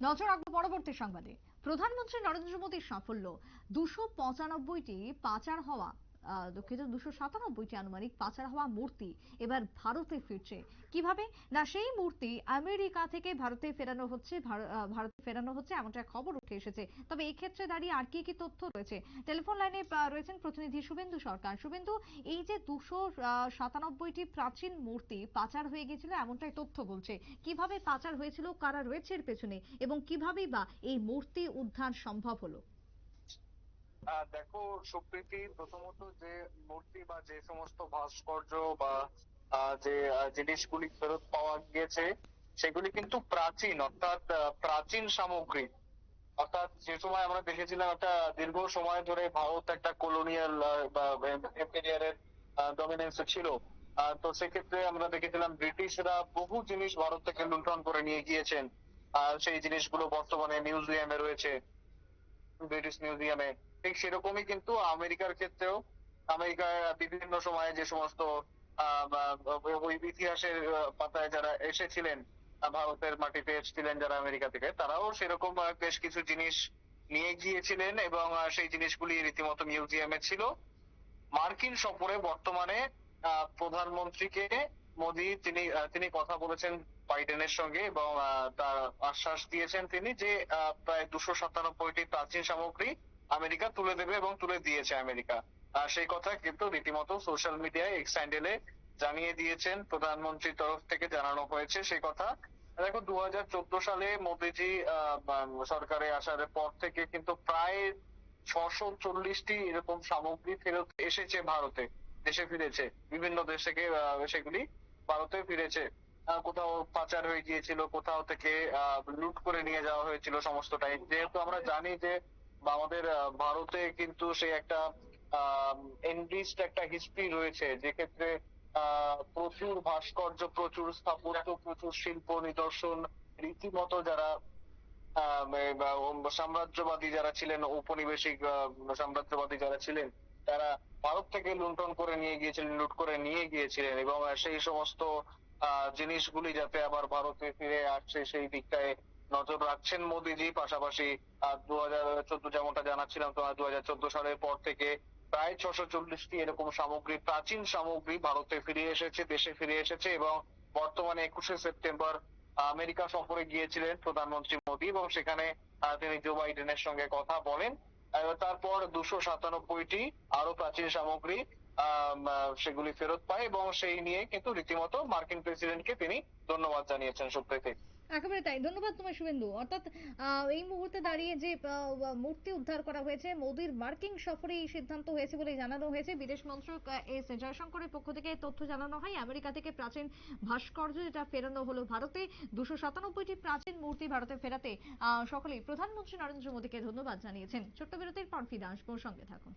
নজর রাখব পরবর্তী সংবাদে। প্রধানমন্ত্রী নরেন্দ্র মোদীর সাফল্য দুশো পঁচানব্বইটি পাচার হওয়া দুঃখিত, দুশো সাতানব্বইটি আনুমানিক পাচার হওয়া মূর্তি এবার ভারতে ফিরছে। কীভাবে? না, সেই মূর্তি আমেরিকা থেকে ভারতে ফেরানো হচ্ছে ভারতে ফেরানো হচ্ছে এমনটা খবর উঠে এসেছে। তবে ক্ষেত্রে দাঁড়িয়ে আর কি কি তথ্য রয়েছে? টেলিফোন লাইনে রয়েছেন প্রতিনিধি শুভেন্দু সরকার। শুভেন্দু, এই যে দুশো সাতানব্বইটি প্রাচীন মূর্তি পাচার হয়ে গেছিল এমনটাই তথ্য বলছে। কীভাবে পাচার হয়েছিল, কারা রয়েছে এর পেছনে? এবং কিভাবেই বা এই মূর্তি উদ্ধার সম্ভব হলো? দেখো, সুপ্রীতি, প্রথমত যে মূর্তি বা যে সমস্ত ভাস্কর্য বা যে জিনিসগুলি ফেরত পাওয়া গিয়েছে, সেগুলি কিন্তু প্রাচীন, অর্থাৎ প্রাচীন সামগ্রী। অর্থাৎ যে সময় আমরা দেখেছিলাম একটা দীর্ঘ সময় ধরে ভারত একটা কলোনিয়াল বা এম্পেরিয়ারের ডমিনেন্স ছিল। তো সেক্ষেত্রে আমরা দেখেছিলাম ব্রিটিশরা বহু জিনিস ভারত থেকে লুণ্ঠন করে নিয়ে গিয়েছেন। আর সেই জিনিসগুলো বর্তমানে মিউজিয়ামে রয়েছে। ব্রিটিশ মিউজিয়ামে ঠিক সেরকমই কিন্তু আমেরিকার ক্ষেত্রেও আমেরিকার বিভিন্ন সময়ে যে সমস্ত ইতিহাসের পাতায় যারা এসেছিলেন ভারতের মাটিতে এসেছিলেন যারা আমেরিকা থেকে, তারাও সেরকম বেশ কিছু জিনিস নিয়ে গিয়েছিলেন এবং সেই জিনিসগুলি রীতিমতো মিউজিয়ামে ছিল। মার্কিন সফরে বর্তমানে প্রধানমন্ত্রীকে মোদি তিনি তিনি কথা বলেছেন বাইডেনের সঙ্গে এবং তার আশ্বাস দিয়েছেন তিনি যে প্রায় দুশো সাতানব্বইটি প্রাচীন সামগ্রী আমেরিকা তুলে দেবে এবং তুলে দিয়েছে আমেরিকা। আহ, সেই কথা কিন্তু রীতিমতো সোশ্যাল মিডিয়ায় এক্স হ্যান্ডেলে জানিয়ে দিয়েছেন প্রধানমন্ত্রীর তরফ থেকে জানানো হয়েছে সেই কথা। দেখো দু সালে মোদীজি আহ, বা- সরকারে আসার পর থেকে কিন্তু প্রায় ছশো চল্লিশটি এরকম সামগ্রী ফেরত এসেছে ভারতে দেশে ফিরেছে। বিভিন্ন দেশ থেকে সেগুলি ভারতে ফিরেছে। কোথাও পাচার হয়ে গিয়েছিল কোথাও থেকে লুট করে নিয়ে যাওয়া হয়েছিল সমস্তটাই। যেহেতু আমরা জানি যে বা আমাদের ভারতে কিন্তু সেই একটা এনরিস্ট একটা হিস্ট্রি রয়েছে। যে ক্ষেত্রে প্রচুর ভাস্কর্য, প্রচুর স্থাপত্য, প্রচুর শিল্প নিদর্শন, রীতিমতো যারা সাম্রাজ্যবাদী যারা ছিলেন, ঔপনিবেশিক সাম্রাজ্যবাদী যারা ছিলেন, তারা ভারত থেকে লুণ্ঠন করে নিয়ে গিয়েছিলেন, লুট করে নিয়ে গিয়েছিলেন এবং সেই সমস্ত জিনিসগুলি যাতে আবার ভারতে ফিরে আসছে সেই দিকটায় নজর রাখছেন মোদিজি, পাশাপাশি দু হাজার চোদ্দ যেমনটা জানাচ্ছিলাম, তোমার দু হাজার চোদ্দ সালের পর থেকে প্রায় ছশো চল্লিশটি এরকম সামগ্রী, প্রাচীন সামগ্রী ভারতে ফিরে এসেছে, দেশে ফিরে এসেছে এবং বর্তমানে একুশে সেপ্টেম্বর আমেরিকা সফরে গিয়েছিলেন প্রধানমন্ত্রী মোদী এবং সেখানে তিনি জো বাইডেনের সঙ্গে কথা বলেন। তারপর দুশো সাতানব্বইটি আরও প্রাচীন সামগ্রী সেগুলি ফেরত পায় এবং সেই নিয়ে কিন্তু রীতিমতো মার্কিন প্রেসিডেন্টকে তিনি ধন্যবাদ জানিয়েছেন সুপ্রীতি। একেবারে তাই। ধন্যবাদ তোমায় শুভেন্দু। অর্থাৎ এই মুহূর্তে দাঁড়িয়ে যে মূর্তি উদ্ধার করা হয়েছে, মোদির মার্কিং সফরে এই সিদ্ধান্ত হয়েছে বলে জানানো হয়েছে। বিদেশ মন্ত্রক এস জয়শঙ্করের পক্ষ থেকে তথ্য জানানো হয়। আমেরিকা থেকে প্রাচীন ভাস্কর্য যেটা ফেরানো হলো ভারতে, দুশো সাতানব্বইটি প্রাচীন মূর্তি ভারতে ফেরাতে সকলেই প্রধানমন্ত্রী নরেন্দ্র মোদীকে ধন্যবাদ জানিয়েছেন। ছোট্ট বিরতির পর ফিরে আসব। সঙ্গে থাকুন।